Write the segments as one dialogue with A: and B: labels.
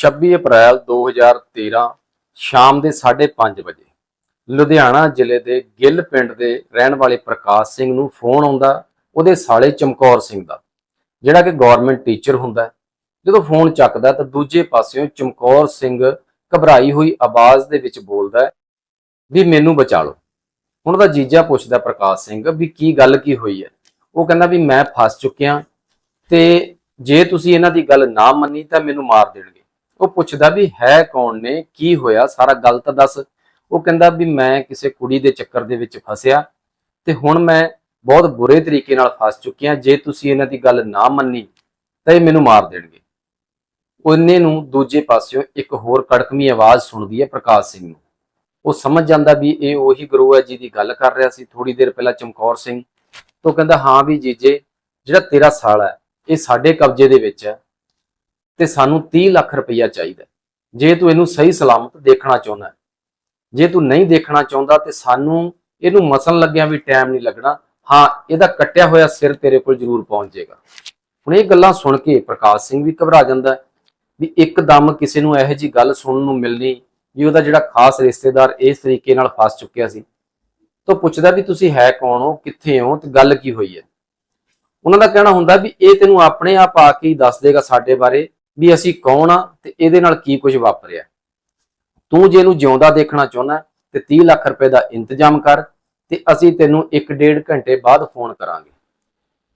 A: 26 ਅਪ੍ਰੈਲ 2013 ਸ਼ਾਮ ਦੇ 5:30 ਵਜੇ ਲੁਧਿਆਣਾ ਜ਼ਿਲ੍ਹੇ ਦੇ ਗਿੱਲ ਪਿੰਡ ਦੇ ਰਹਿਣ ਵਾਲੇ ਪ੍ਰਕਾਸ਼ ਸਿੰਘ ਨੂੰ ਫੋਨ ਆਉਂਦਾ, ਉਹਦੇ ਸਾਲੇ ਚਮਕੌਰ ਸਿੰਘ ਦਾ, ਜਿਹੜਾ ਕਿ ਗਵਰਨਮੈਂਟ ਟੀਚਰ ਹੁੰਦਾ। ਜਦੋਂ ਫੋਨ ਚੱਕਦਾ ਤਾਂ ਦੂਜੇ ਪਾਸਿਓਂ ਚਮਕੌਰ ਸਿੰਘ ਘਬਰਾਈ ਹੋਈ ਆਵਾਜ਼ ਦੇ ਵਿੱਚ ਬੋਲਦਾ, ਵੀ ਮੈਨੂੰ ਬਚਾ ਲਓ। ਹੁਣ ਉਹਦਾ ਜੀਜਾ ਪੁੱਛਦਾ ਪ੍ਰਕਾਸ਼ ਸਿੰਘ ਵੀ ਕੀ ਗੱਲ ਕੀ ਹੋਈ ਹੈ? ਉਹ ਕਹਿੰਦਾ ਵੀ ਮੈਂ ਫਸ ਚੁੱਕਿਆ ਤੇ ਜੇ ਤੁਸੀਂ ਇਹਨਾਂ ਦੀ ਗੱਲ ਨਾ ਮੰਨੀ ਤਾਂ ਮੈਨੂੰ ਮਾਰ ਦੇਣਗੇ। ਉਹ ਪੁੱਛਦਾ ਵੀ ਹੈ ਕੌਣ ਨੇ, ਕੀ ਹੋਇਆ, ਸਾਰਾ ਗੱਲ ਤਾਂ ਦੱਸ। ਉਹ ਕਹਿੰਦਾ ਵੀ ਮੈਂ ਕਿਸੇ ਕੁੜੀ ਦੇ ਚੱਕਰ ਦੇ ਵਿੱਚ ਫਸਿਆ ਤੇ ਹੁਣ ਮੈਂ ਬਹੁਤ ਬੁਰੇ ਤਰੀਕੇ ਨਾਲ ਫਸ ਚੁੱਕਿਆ ਜੇ ਤੁਸੀਂ ਇਹਨਾਂ ਦੀ ਗੱਲ ਨਾ ਮੰਨੀ, ਤਾਂ ਇਹ ਮੈਨੂੰ ਮਾਰ ਦੇਣਗੇ। ਉਹਨੇ ਨੂੰ ਦੂਜੇ ਪਾਸਿਓਂ ਇੱਕ ਹੋਰ ਕੜਕਵੀਂ ਆਵਾਜ਼ ਸੁਣਦੀ ਹੈ ਪ੍ਰਕਾਸ਼ ਸਿੰਘ ਨੂੰ। ਉਹ ਸਮਝ ਜਾਂਦਾ ਵੀ ਇਹ ਉਹੀ ਗੁਰੂ ਹੈ ਜਿਹਦੀ ਗੱਲ ਕਰ ਰਿਹਾ ਸੀ। ਥੋੜੀ ਦੇਰ ਪਹਿਲਾਂ ਚਮਕੌਰ ਸਿੰਘ ਤੋਂ ਕਹਿੰਦਾ, ਹਾਂ ਵੀ ਜੀਜੇ, ਜਿਹੜਾ ਤੇਰਾ ਸਾਲ ਹੈ, ਇਹ ਸਾਡੇ ਕਬਜ਼ੇ ਦੇ ਵਿੱਚ ਹੈ। ਤੇ ਸਾਨੂੰ 30 ਲੱਖ ਰੁਪਈਆ ਚਾਹੀਦਾ ਜੇ ਤੂੰ ਇਹਨੂੰ ਸਹੀ ਸਲਾਮਤ ਦੇਖਣਾ ਚਾਹੁੰਦਾ ਜੇ ਤੂੰ ਨਹੀਂ ਦੇਖਣਾ ਚਾਹੁੰਦਾ ਤੇ ਸਾਨੂੰ ਇਹਨੂੰ ਮਸਣ ਲੱਗਿਆ ਵੀ ਟਾਈਮ ਨਹੀਂ ਲੱਗਣਾ, ਹਾਂ, ਇਹਦਾ ਕੱਟਿਆ ਹੋਇਆ ਸਿਰ ਤੇਰੇ ਕੋਲ ਜ਼ਰੂਰ ਪਹੁੰਚ ਜਾਏਗਾ। ਹੁਣ ਇਹ ਗੱਲਾਂ ਸੁਣ ਕੇ ਪ੍ਰਕਾਸ਼ ਸਿੰਘ ਵੀ ਘਬਰਾ ਜਾਂਦਾ ਹੈ ਵੀ ਇੱਕਦਮ ਕਿਸੇ ਨੂੰ ਇਹੋ ਜੀ ਗੱਲ ਸੁਣਨ ਨੂੰ ਮਿਲਣੀ ਵੀ ਉਹਦਾ ਜਿਹੜਾ ਖਾਸ ਰਿਸ਼ਤੇਦਾਰ ਇਸ ਤਰੀਕੇ ਨਾਲ ਫਸ ਚੁੱਕਿਆ ਸੀ। ਤੋਂ ਪੁੱਛਦਾ ਵੀ ਤੁਸੀਂ ਹੈ ਕੌਣ ਹੋ, ਕਿੱਥੇ ਹੋ ਤੇ ਗੱਲ ਕੀ ਹੋਈ ਹੈ? ਉਹਨਾਂ ਦਾ ਕਹਿਣਾ ਹੁੰਦਾ ਵੀ ਇਹ ਤੈਨੂੰ ਆਪਣੇ ਆਪ ਆ ਕੇ ਹੀ ਦੱਸ ਦੇਗਾ ਸਾਡੇ ਬਾਰੇ ਵੀ ਅਸੀਂ ਕੌਣ ਆ ਤੇ ਇਹਦੇ ਨਾਲ ਕੀ ਕੁਝ ਵਾਪਰਿਆ। ਤੂੰ ਜੇ ਇਹਨੂੰ ਜਿਉਂਦਾ ਦੇਖਣਾ ਚਾਹੁੰਦਾ ਤੇ 30 ਲੱਖ ਰੁਪਏ ਦਾ ਇੰਤਜ਼ਾਮ ਕਰ ਤੇ ਅਸੀਂ ਤੈਨੂੰ 1.5 ਘੰਟੇ ਬਾਅਦ ਫੋਨ ਕਰਾਂਗੇ।